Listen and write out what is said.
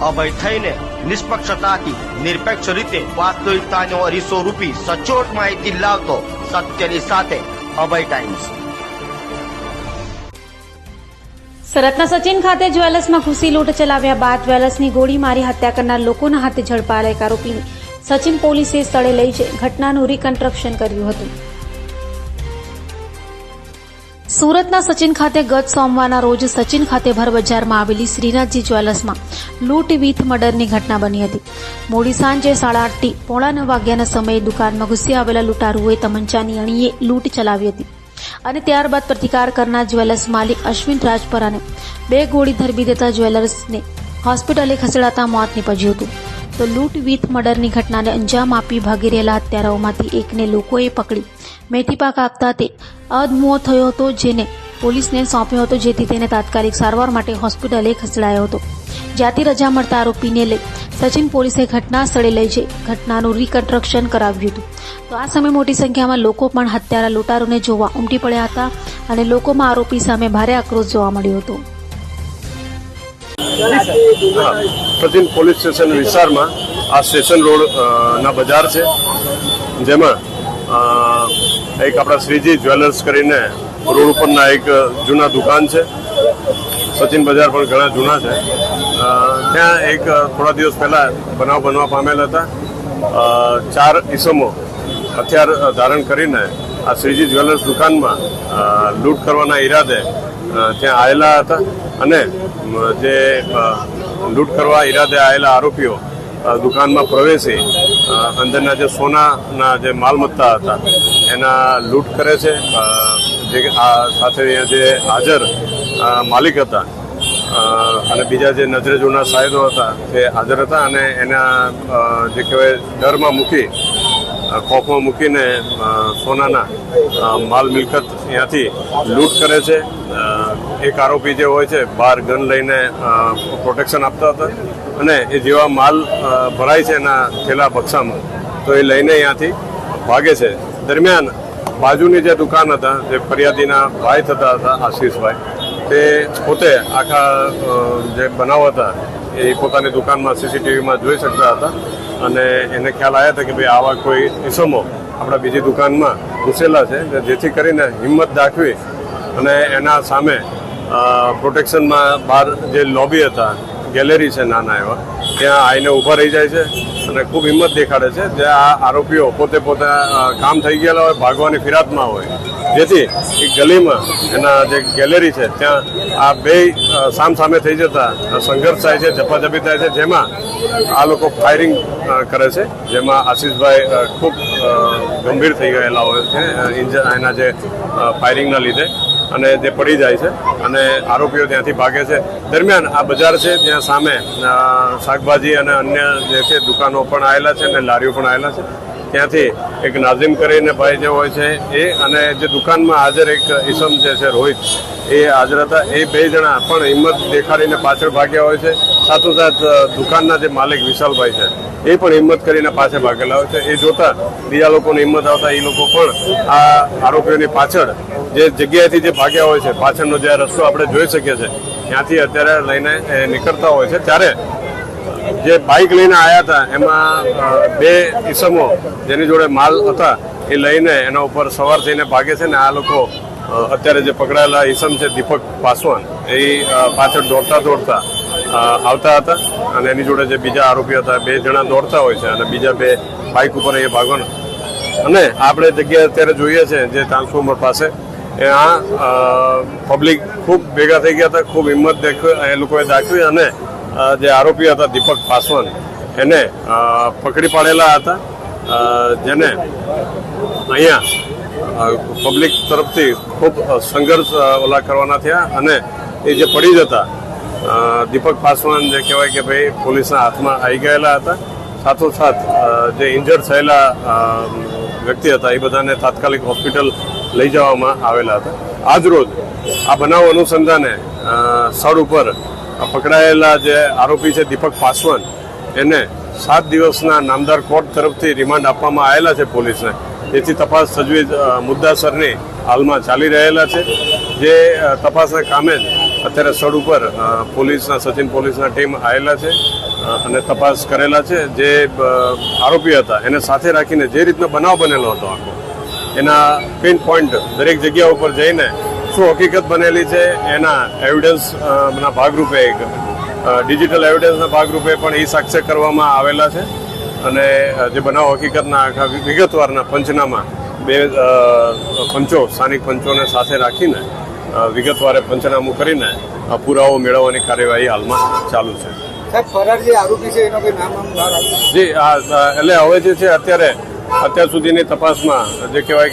અભય થઈને નિષ્પક્ષતાથી નિરપેક્ષ રીતે વાસ્તવિકતાનો અરીસો રૂપી સચોટ માહિતી લાવતો સત્યની સાથે અભય ટાઈમ્સ. સરતના સચિન ખાતે જ્વેલર્સમાં ઘૂસી લૂંટ ચલાવ્યા બાદ જ્વેલર્સની ગોળી મારી હત્યા કરનાર લોકોના હાથે ઝડપાયેલા એક આરોપી સચિન પોલીસે સ્થળે લઈ જઈ ઘટનાનું રિકન્સ્ટ્રક્શન કર્યું હતું. સુરતના સચિન ખાતે ગત સોમવારના રોજ સચિન ખાતે ભર બજારમાં આવેલી શ્રીનાથજી જ્વેલર્સમાં લૂંટ વિથ મર્ડરની ઘટના બની હતી. મોડી સાંજે સાડા આઠથી પોણા નવ વાગ્યાના સમયે દુકાનમાં ઘૂસી આવેલા લૂંટારુઓએ તમંચાની અણીએ લૂંટ ચલાવી હતી અને ત્યારબાદ પ્રતિકાર કરનાર જ્વેલર્સ માલિક અશ્વિન રાજપરાને બે ગોળી ધરબી દેતા જ્વેલર્સને હોસ્પિટલે ખસેડાતા મોત નીપજ્યું હતું. તો લૂંટ વિથ મર્ડરની ઘટનાને અંજામ આપી ભાગી રહેલા હત્યારાઓમાંથી એકને લોકોએ પકડી. મેથી પાક આપતા તે અદમુઓ થયો હતો, જેને પોલીસને સોંપ્યો હતો, જેથી તેને તાત્કાલિક સારવાર માટે હોસ્પિટલે ખસેડાયો હતો. જ્યાંથી રજા મળતા આરોપીને લઈ સચિન પોલીસે ઘટના સ્થળે લઈ જઈ ઘટનાનું રિકન્સ્ટ્રક્શન કરાવ્યું હતું. તો આ સમયે મોટી સંખ્યામાં લોકો પણ હત્યારા લૂંટારોને જોવા ઉમટી પડ્યા હતા અને લોકોમાં આરોપી સામે ભારે આક્રોશ જોવા મળ્યો હતો. હા. સચિન પોલીસ સ્ટેશન વિસ્તારમાં આ સ્ટેશન રોડ ના બજાર છે. જેમાં એક આપણા શ્રીજી જ્વેલર્સ કરીને રોડ ઉપરના એક જૂના દુકાન છે. સચિન બજાર પણ ઘણા જૂના છે. ત્યાં એક થોડા દિવસ પહેલાં બનાવ બનવા પામેલ હતા. ચાર ઈસમો હથિયાર ધારણ કરીને આ શ્રીજી જ્વેલર્સ દુકાનમાં લૂંટ કરવાના ઈરાદે ત્યાં આવેલા હતા અને જે લૂંટ કરવા ઈરાદે આવેલા આરોપીઓ દુકાનમાં પ્રવેશી અંદરના જે સોનાના જે માલમત્તા હતા, એના લૂંટ કરે છે જે સાથે અહીંયા જે હાજર માલિક હતા અને બીજા જે નજરે જોના સાહેબો હતા તે હાજર હતા અને એના જે કહેવાય ડરમાં મૂકી ખોફમાં મૂકીને સોનાના માલ મિલકત ત્યાંથી લૂંટ કરે છે. એક આરોપી જે હોય છે બહાર ગન લઈને પ્રોટેક્શન આપતા હતા અને એ જેવા માલ ભરાય છે એના થેલા બક્સામાં. તો એ લઈને અહીંયાથી ભાગે છે. દરમિયાન બાજુની જે દુકાન હતા, જે ફરિયાદીના ભાઈ થતા હતા, આશીષભાઈ, તે પોતે આખા જે બનાવ હતા એ પોતાની દુકાનમાં સીસીટીવીમાં જોઈ શકતા હતા. અને એને ખ્યાલ આવ્યા હતા કે ભાઈ આવા કોઈ ઇસમો આપણા બીજી દુકાનમાં ઘૂસેલા છે જેથી કરીને હિંમત દાખવી અને એના સામે પ્રોટેક્શનમાં બહાર જે લોબી હતા ગેલેરી છે નાના એવા. ત્યાં આવીને ઊભા રહી જાય છે અને ખૂબ હિંમત દેખાડે છે. જે આ આરોપીઓ પોતે પોતે કામ થઈ ગયેલા હોય, ભાગવાની ફિરાતમાં હોય. જેથી એક ગલીમાં એના જે ગેલેરી છે, ત્યાં આ બે સામ સામસામે થઈ જતા સંઘર્ષ થાય છે, ઝપાઝપી થાય છે, જેમાં આ લોકો ફાયરિંગ કરે છે. જેમાં આશીષભાઈ ખૂબ ગંભીર થઈ ગયેલા હોય છે એના જે ફાયરિંગના લીધે. અને તે પડી જાય છે અને આરોપીઓ ત્યાંથી ભાગે છે. દરમિયાન આ બજાર છે, ત્યાં સામે શાકભાજી અને અન્ય જે છે, દુકાનો પણ આવેલા છે અને લારીઓ પણ આવેલા છે. ત્યાંથી એક નાઝીમ કરીને ભાઈ જે હોય છે એ અને જે દુકાનમાં હાજર એક ઈસમ જે છે, રોહિત, એ હાજર હતા. એ બે જણા પણ હિંમત દેખાડીને પાછળ ભાગ્યા હોય છે. સાથોસાથ દુકાનના જે માલિક વિશાલભાઈ છે, એ પણ હિંમત કરીને પાછળ ભાગેલા હોય છે. એ જોતા બીજા લોકોને હિંમત આવતા એ લોકો પણ આ આરોપીઓની પાછળ જે જગ્યાએથી જે ભાગ્યા હોય છે, પાછળનો જે રસ્તો આપણે જોઈ શકીએ છીએ, ત્યાંથી અત્યારે લઈને નીકળતા હોય છે. ત્યારે જે બાઇક લઈને આવ્યા હતા, એમાં બે ઈસમો જેની જોડે માલ હતા, એ લઈને એના ઉપર સવાર થઈને ભાગે છે ને આ લોકો અત્યારે જે પકડાયેલા ઈસમ છે દીપક પાસવાન, એ પાછળ દોડતા દોડતા આવતા હતા અને એની જોડે જે બીજા આરોપી હતા, બે જણા દોડતા હોય છે અને બીજા બે બાઇક ઉપર એ ભાગવાના. અને આપણે જગ્યાએ અત્યારે જોઈએ છે જે ટ્રાન્સફોર્મર પાસે આ પબ્લિક ખૂબ ભેગા થઈ ગયા હતા, ખૂબ હિંમત એ લોકોએ દાખવી અને જે આરોપી હતા દીપક પાસવાન, એને પકડી પાડેલા હતા. જેને અહીંયા પબ્લિક તરફથી ખૂબ સંઘર્ષ ઓલા કરવાના થયા અને એ જે પડી જતા દીપક પાસવાન જે કહેવાય કે ભાઈ પોલીસના હાથમાં આવી ગયેલા હતા. સાથોસાથ જે ઇન્જર્ડ થયેલા વ્યક્તિ હતા, એ બધાને તાત્કાલિક હોસ્પિટલ લઈ જવામાં આવેલા હતા. આજ રોજ આ બનાવ અનુસંધાને સ્થળ ઉપર પકડાયેલા જે આરોપી છે દીપક પાસવાન, એને સાત દિવસના નામદાર કોર્ટ તરફથી રિમાન્ડ આપવામાં આવેલા છે પોલીસને. તેથી તપાસ તજવીજ મુદ્દાસરની હાલમાં ચાલી રહેલા છે. જે તપાસના કામે જ અત્યારે સ્થળ ઉપર પોલીસના, સચિન પોલીસના ટીમ આવેલા છે અને તપાસ કરેલા છે. જે આરોપી હતા, એને સાથે રાખીને જે રીતનો બનાવ બનેલો હતો આખો, એના પિન પોઈન્ટ દરેક જગ્યા ઉપર જઈને શું હકીકત બનેલી છે. એના એવિડન્સના ભાગરૂપે એક ડિજિટલ એવિડન્સના ભાગરૂપે પણ એ સાક્ષ્ય કરવામાં આવેલા છે. અને જે બનાવ હકીકતના આખા વિગતવારના પંચનામા બે પંચો સ્થાનિક પંચોને સાથે રાખીને વિગતવારે પંચનામું કરીને આ પુરાવો મેળવવાની કાર્યવાહી હાલમાં ચાલુ છે. જે એટલે હવે જે છે અત્યારે અત્યાર સુધીની તપાસમાં જે કહેવાય